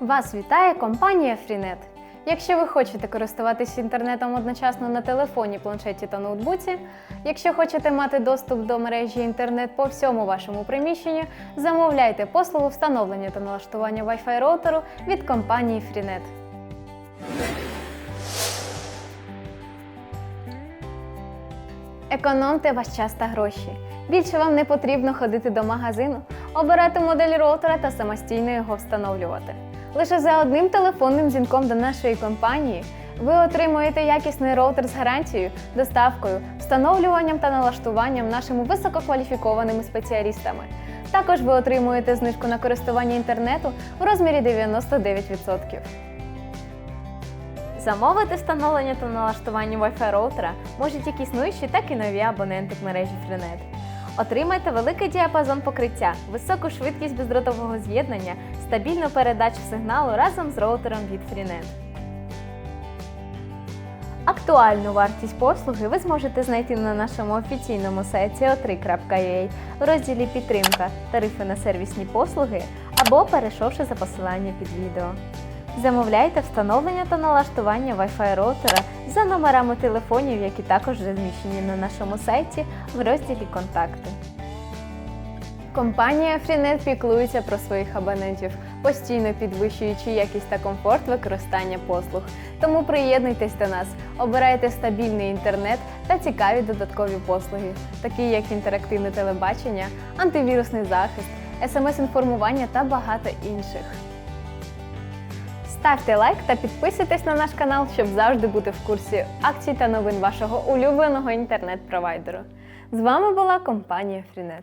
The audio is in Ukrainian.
Вас вітає компанія Freenet. Якщо ви хочете користуватись інтернетом одночасно на телефоні, планшеті та ноутбуці, якщо хочете мати доступ до мережі інтернет по всьому вашому приміщенню, замовляйте послугу встановлення та налаштування Wi-Fi роутеру від компанії Freenet. Економте ваш час та гроші. Більше вам не потрібно ходити до магазину, обирати модель роутера та самостійно його встановлювати. Лише за одним телефонним дзвінком до нашої компанії ви отримуєте якісний роутер з гарантією, доставкою, встановлюванням та налаштуванням нашими висококваліфікованими спеціалістами. Також ви отримуєте знижку на користування інтернету у розмірі 99%. Замовити встановлення та налаштування Wi-Fi роутера можуть як існуючі, так і нові абоненти в мережі Freenet. Отримайте великий діапазон покриття, високу швидкість бездротового з'єднання, стабільну передачу сигналу разом з роутером від Freenet. Актуальну вартість послуги ви зможете знайти на нашому офіційному сайті o3.ua в розділі Підтримка тарифи на сервісні послуги або перейшовши за посиланням під відео. Замовляйте встановлення та налаштування Wi-Fi роутера за номерами телефонів, які також розміщені на нашому сайті в розділі Контакти. Компанія Freenet піклується про своїх абонентів, постійно підвищуючи якість та комфорт використання послуг. Тому приєднуйтесь до нас, обирайте стабільний інтернет та цікаві додаткові послуги, такі як інтерактивне телебачення, антивірусний захист, смс-інформування та багато інших. Ставте лайк та підписуйтесь на наш канал, щоб завжди бути в курсі акцій та новин вашого улюбленого інтернет-провайдеру. З вами була компанія Freenet.